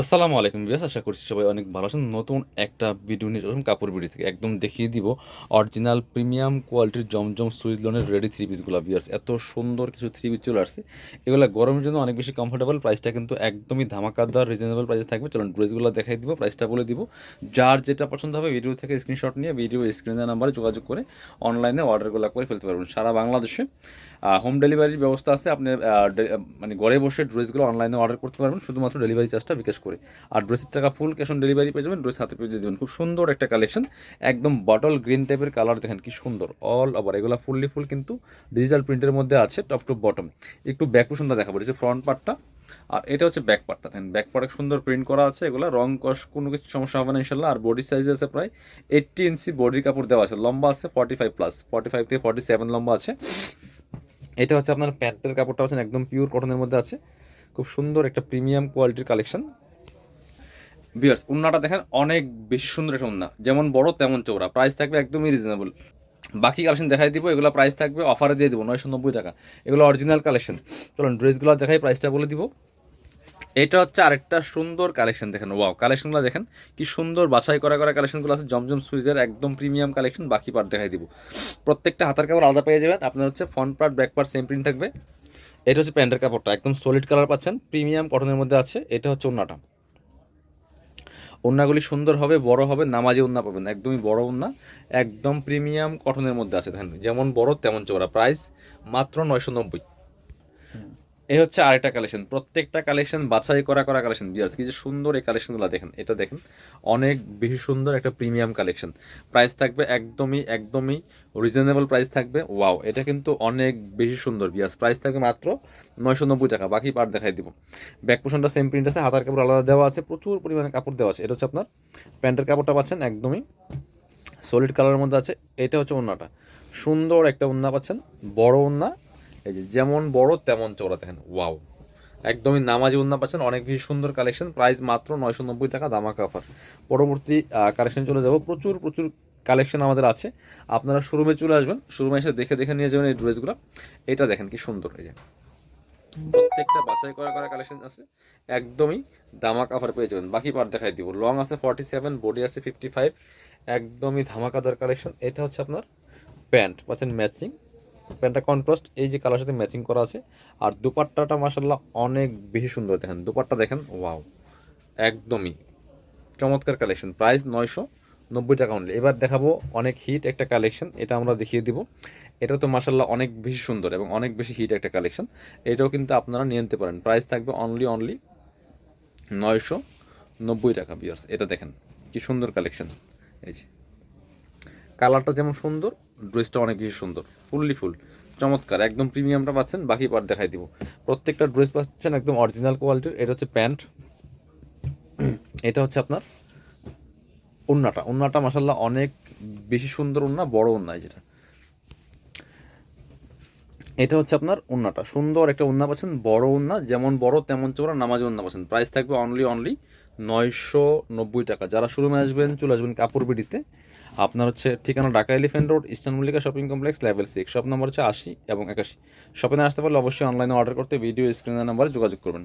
আসসালামু আলাইকুম বিয়াস আশা করছি সবাই অনেক ভালো আছেন। নতুন একটা ভিডিও নিয়ে চলুন কাপড় ভিডিও থেকে। একদম দেখিয়ে দিব অরিজিনাল প্রিমিয়াম কোয়ালিটির জমজম সুইজ লোনের রেডি থ্রি পিসগুলো বিয়ার্স এত সুন্দর কিছু থ্রি পিস চলে আসছে। এগুলো গরমের জন্য অনেক বেশি কমফোর্টেবল প্রাইসটা কিন্তু একদমই ধামাকাদার রিজনেবল প্রাইসে থাকবে। চলুন ড্রেসগুলো দেখাই দিব প্রাইসটা বলে দিব। যার যেটা পছন্দ হবে ভিডিও থেকে স্ক্রিনশট নিয়ে ভিডিও স্ক্রিনের নাম্বারে যোগাযোগ করে অনলাইনে অর্ডারগুলো করে ফেলতে পারবেন। সারা বাংলাদেশে হোম ডেলিভারির ব্যবস্থা আছে। আপনি মানে ঘরে বসে ড্রেসগুলো অনলাইনে অর্ডার করতে পারবেন। শুধুমাত্র ডেলিভারি চার্জটা বিকাশ করে। আর ড্রেসের টাকা ফুল ক্যাশ অন ডেলিভারি পেয়ে যাবেন। ড্রেস হাতে পেয়ে দেবেন। খুব সুন্দর একটা কালেকশন একদম বটল গ্রিন টাইপের কালার দেখেন কি সুন্দর। অল ওভার এগুলো ফুললি ফুল কিন্তু ডিজিটাল প্রিন্টের মধ্যে আছে টপ টু বটম একটু ব্যাক পোশনটা দেখাবো। এটা ফ্রন্ট পার্টটা আর এটা হচ্ছে ব্যাক পার্টটা দেখেন ব্যাক পার্টে সুন্দর প্রিন্ট করা আছে এগুলো। রং কস, কোনো কিছু সমস্যা হবে না ইনশাল্লাহ। আর বডি সাইজ আছে প্রায় এইট্টি ইঞ্চি বডির কাপড় দেওয়া আছে। লম্বা আছে forty five plus forty five থেকে ফর্টি সেভেন লম্বা আছে। এটা হচ্ছে আপনার প্যান্টের কাপড়টা হচ্ছে একদম পিওর কটনের মধ্যে আছে। খুব সুন্দর একটা প্রিমিয়াম কোয়ালিটির কালেকশন বিয়ার্স উন্নাটা দেখেন অনেক বেশি সুন্দর একটা উন্না। যেমন বড়, তেমন চৌড়া প্রাইস থাকবে একদমই রিজনেবল বাকি কালেকশন দেখাই দিব, এগুলো প্রাইস থাকবে অফারে দিয়ে দিব, নয়শো নব্বই টাকা। এগুলো অরিজিনাল কালেকশন চলুন ড্রেসগুলো দেখাই প্রাইসটা বলে দিব। এটা হচ্ছে আরেকটা সুন্দর কালেকশন দেখেন। ওয়াও কালেকশনগুলো দেখেন, কি সুন্দর বাছাই করা করা কালেকশনগুলো আছে। জমজম সুইজের একদম প্রিমিয়াম কালেকশন বাকি পার্ট দেখাই দিব। প্রত্যেকটা হাতার কাপড় আলাদা পেয়ে যাবেন। আপনার হচ্ছে front part back part same print থাকবে। এটা হচ্ছে প্যান্টের কাপড়টা, একদম সলিড কালার পাচ্ছেন। প্রিমিয়াম কটনের মধ্যে আছে, এটা হচ্ছে ওন্নাটা। ওন্নাগুলি সুন্দর হবে, বড় হবে, নামাজি ওন্না পাবেন। একদমই বড় ওন্না, একদম প্রিমিয়াম কটনের মধ্যে আছে দেখেন। যেমন বড়, তেমন চওড়া। প্রাইস মাত্র নয়শো নব্বই। এই হচ্ছে আরেকটা কালেকশন প্রত্যেকটা কালেকশন বাছাই করা করা কালেকশন বিয়াস কি যে সুন্দর এই কালেকশনগুলো দেখেন। এটা দেখেন, অনেক বেশি সুন্দর একটা প্রিমিয়াম কালেকশন প্রাইস থাকবে একদমই একদমই রিজনেবল প্রাইস থাকবে। ওয়াও এটা কিন্তু অনেক বেশি সুন্দর বিয়াস প্রাইস থাকবে মাত্র নয়শো নব্বই টাকা। বাকি পার্ট দেখাই দিব। ব্যাক পোশনটা সেম প্রিন্ট আছে, হাতার কাপড় আলাদা দেওয়া আছে, প্রচুর পরিমাণে কাপড় দেওয়া আছে। এটা হচ্ছে আপনার প্যান্টের কাপড়টা পাচ্ছেন, একদমই সলিড কালারের মধ্যে আছে। এটা হচ্ছে ওন্নাটা। সুন্দর একটা ওন্না পাচ্ছেন, বড় ওন্না এই যে যেমন বড়, তেমন চওড়া দেখেন। ওয়াও। একদমই নামাজি উন্না পাচ্ছেন, অনেক বেশি সুন্দর কালেকশন প্রাইস মাত্র নয়শো নব্বই টাকা দামাকা অফার পরবর্তী কালেকশন চলে যাব। প্রচুর প্রচুর কালেকশন আমাদের আছে। আপনারা শোরুমে চলে আসবেন শোরুমে এসে দেখে দেখে নিয়ে যাবেন এই ড্রেসগুলো এটা দেখেন কি সুন্দর, এই যে। প্রত্যেকটা বাছাই করা করা কালেকশন আছে। একদমই দামাক অফার পেয়ে যাবেন। বাকি পার্ট দেখাই দিব। লং আছে ফর্টি সেভেন বডি আছে ফিফটি ফাইভ একদমই ধামাকাদার কালেকশন এটা হচ্ছে আপনার প্যান্ট, পাচ্ছেন ম্যাচিং প্যান্টটা কন্ট্রাস্ট এই যে কালার সাথে ম্যাচিং করা আছে। আর দুপাট্টাটা মাসাল্লাহ অনেক বেশি সুন্দর দেখেন। দুপাট্টা দেখেন ওয়াও একদমই চমৎকার কালেকশন প্রাইস নয়শো নব্বই টাকা অনলি এবার দেখাবো অনেক হিট একটা কালেকশন এটা আমরা দেখিয়ে দিব। এটা তো মাসাল্লাহ অনেক বেশি সুন্দর এবং অনেক বেশি হিট একটা কালেকশন এটাও কিন্তু আপনারা নিয়ে নিতে পারেন। প্রাইস থাকবে অনলি অনলি নয়শো নব্বই টাকা বিয়ার্স এটা দেখেন, কি সুন্দর কালেকশন এই যে কালারটা যেমন সুন্দর ড্রেসটা অনেক বেশি সুন্দর, ফুললি ফুল, চমৎকার, একদম প্রিমিয়ামটা পাচ্ছেন, বাকি পার্ট দেখাই দিব। প্রত্যেকটা ড্রেস পাচ্ছেন একদম অরিজিনাল কোয়ালিটির এটা হচ্ছে প্যান্ট, এটা হচ্ছে আপনার উন্নাটা উন্নাটা মাসাল্লাহ অনেক বেশি সুন্দর উন্না বড় উন্না যেটা। এটা হচ্ছে আপনার উন্নাটা সুন্দর একটা উন্না পাচ্ছেন, বড় উন্না যেমন বড় তেমন চোরা নামাজি উন্না পাচ্ছেন। প্রাইস থাকবে অনলি অনলি নয়শো নব্বই টাকা। যারা শোরুমে আসবেন, চলে আসবেন কাপড় বিডিতে আপনার হচ্ছে ঠিকানা Dhaka Elephant Road, Eastern Mallika shopping complex, level six shop number হচ্ছে আশি এবং একাশি। শপিংয়ে আসতে পারলে অবশ্যই অনলাইনে অর্ডার করতে ভিডিও স্ক্রিনের নাম্বারে যোগাযোগ করবেন।